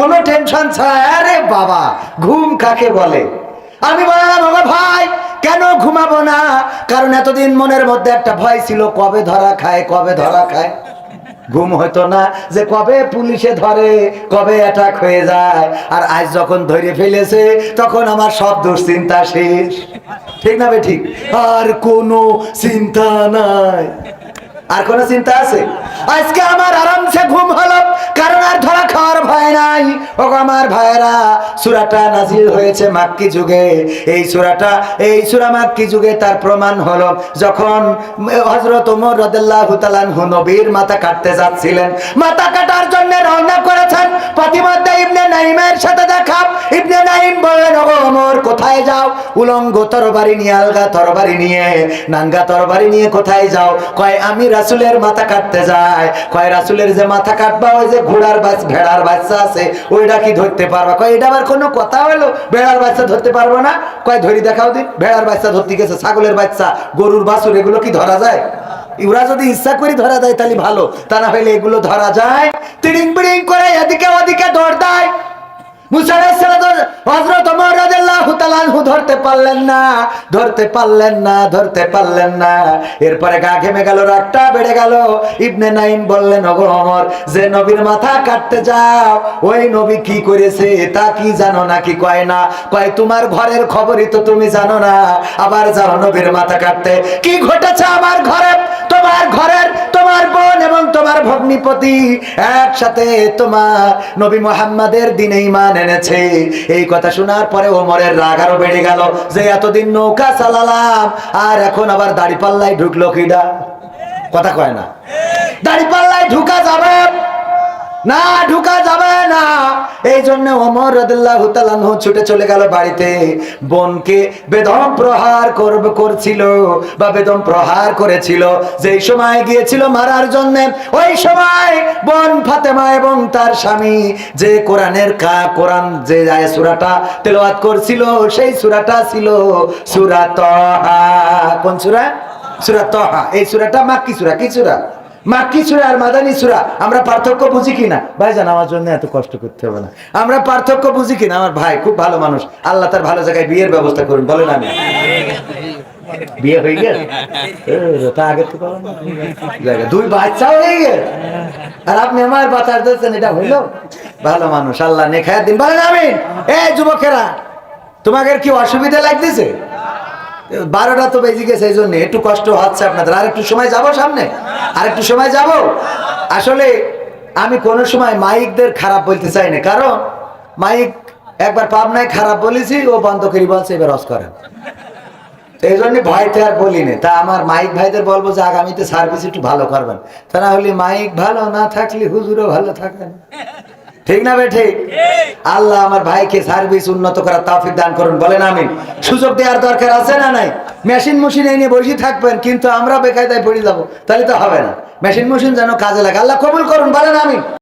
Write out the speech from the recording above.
কোনো টেনশন ছাড়া, আরে বাবা, ঘুম কাকে বলে? আমি বললাম "ওগো ভাই, কেন ঘুমাবো না? কারণ এতদিন মনের মধ্যে একটা ভয় ছিল, কবে ধরা খায়, কবে ধরা খায়? ঘুম হতো না যে কবে পুলিশে ধরে, কবে অ্যাটাক হয়ে যায়। আর আজ যখন ধরে ফেলেছে, তখন আমার সব দুশ্চিন্তা শেষ। ঠিক না বে ঠিক? আর কোনো চিন্তা নাই। আর কোনো চিন্তা আছে? আজকে আমার আরামসে ঘুম হলো, কারণ আর ধরা খাওয়ার ভয় নাই। ও আমার ভাইরা সুরাটা নাজিল হয়েছে মাক্কি যুগে। এই সুরাটা, এই সুরা মাক্কি যুগে তার প্রমাণ হলো, যখন হজরত ওমর রাদিয়াল্লাহু তাআলাহু নবীর মাথা কাটতে যাচ্ছিলেন। মাথা কাটার জন্য রওনা করেছেন প্রতিমধ্যে ইবনে নাইমের সাথে কোথায় যাও? উলঙ্গ তরবারি নিয়ে, আলগা তরবারি নিয়ে, নাঙ্গা তরবারি নিয়ে কোথায় যাও? কয়, আমি রাসুলের মাথা কাটতে যাই। কয়, রাসুলের যে মাথা কাটবা, ওই যে ঘোড়ার বাচ্চা ভেড়ার বাচ্চা আছে ওইটা কি ধরতে পারবা? কয়, এটা আবার কোনো কথা হলো? ভেড়ার বাচ্চা ধরতে পারব না? কয়, ধরি দেখাও দিন ভেড়ার বাচ্চা ধরতে গেছে, ছাগলের বাচ্চা, গরুর বাছুর, এগুলো কি ধরা যায়? ওরা যদি ইচ্ছা করে ধরা দেয়, তাহলে ভালো। তা না হলে এগুলো ধরা যায়। তিরিং বিড়িং করে এদিকে ওদিকে দৌড় দেয়। তোমার ঘরের খবরই তো তুমি জানো না। আবার যাও নবীর মাথা কাটতে। কি ঘটেছে আমার ঘরে? তোমার ঘরের, তোমার বোন এবং তোমার ভগ্নিপতি একসাথে তোমার নবী মোহাম্মদের দিনে ইমান এনেছে। এই কথা শোনার পরে ওমরের রাগ আরও বেড়ে গেল। যে এতদিন নৌকা চালালাম, আর এখন আবার দাড়ি পাল্লাই ঢুকলো কিডা? কথা কয় না। দাড়ি পাল্লায় ঢুকা যাবে। না ঢুকা যাবে না। এই জন্য ওমর রাদিয়াল্লাহু তাআলা ছুটে চলে গেল বাড়িতে। বোনকে বেদম প্রহার করবে, করছিল বা বেদম প্রহার করেছিল। যেই সময় গিয়েছিল মারার জন্য, ওই সময় বোন ফাতেমা এবং তার স্বামী যে কোরআনের কা, কোরআন যে আয় সূরাটা তেলাওয়াত করছিল, সেই সূরাটা ছিল সূরা তাহা। কোন সুরা? সূরা তাহা। এই সূরাটা মাক্কি সূরা। কি সূরা? মাক্কি সুরা আর মাদানি সুরা, আমরা পার্থক্য বুঝি কিনা ভাই জান আমার জন্য এত কষ্ট করতে হবে না। আমরা পার্থক্য বুঝি কিনা আমার ভাই খুব ভালো মানুষ। আল্লাহ তার ভালো জায়গায় বিয়ের ব্যবস্থা করুন, বলেন আমি। বিয়ে হয়ে গেল? তা আগে তো দুই বাচ্চা হয়ে গেল। আর আপনি আমার বাতাস দিচ্ছেন এটা হইল? ভালো মানুষ, আল্লাহ নেখায় দিন। বলেন আমি এ যুবকেরা, তোমাদের কি অসুবিধা লাগতেছে? বারোটা তো বেজে গেছে, এই জন্য একটু কষ্ট হচ্ছে আপনাদের। আর একটু সময় যাব সামনে? আর একটু সময় যাব? আসলে আমি কোনো সময় মাইকদের খারাপ বলতে চাই না, কারণ মাইক একবার পাবনায় খারাপ বলেছি, ও বন্ধ করি বলছে, এবার রস করেন। এই জন্য ভয়তে আর বলি না। তা আমার মাইক ভাইদের বলব যে, আগামীতে সার্ভিস একটু ভালো করবেন। তা না হলে মাইক ভালো না থাকলে হুজুরও ভালো থাকেন। ঠিক না বেঠে আল্লাহ আমার ভাইকে সার্ভিস উন্নত করার তাফিক দান করুন বলেন আমিন। সুযোগ দেওয়ার দরকার আছে না নাই? মেশিন মেশিন এনে বসে থাকবেন কিন্তু আমরা বেকায়দায় পড়ে যাব তাহলে তো হবে না। মেশিন মেশিন যেন কাজে লাগে। আল্লাহ কবুল করুন বলেন আমিন।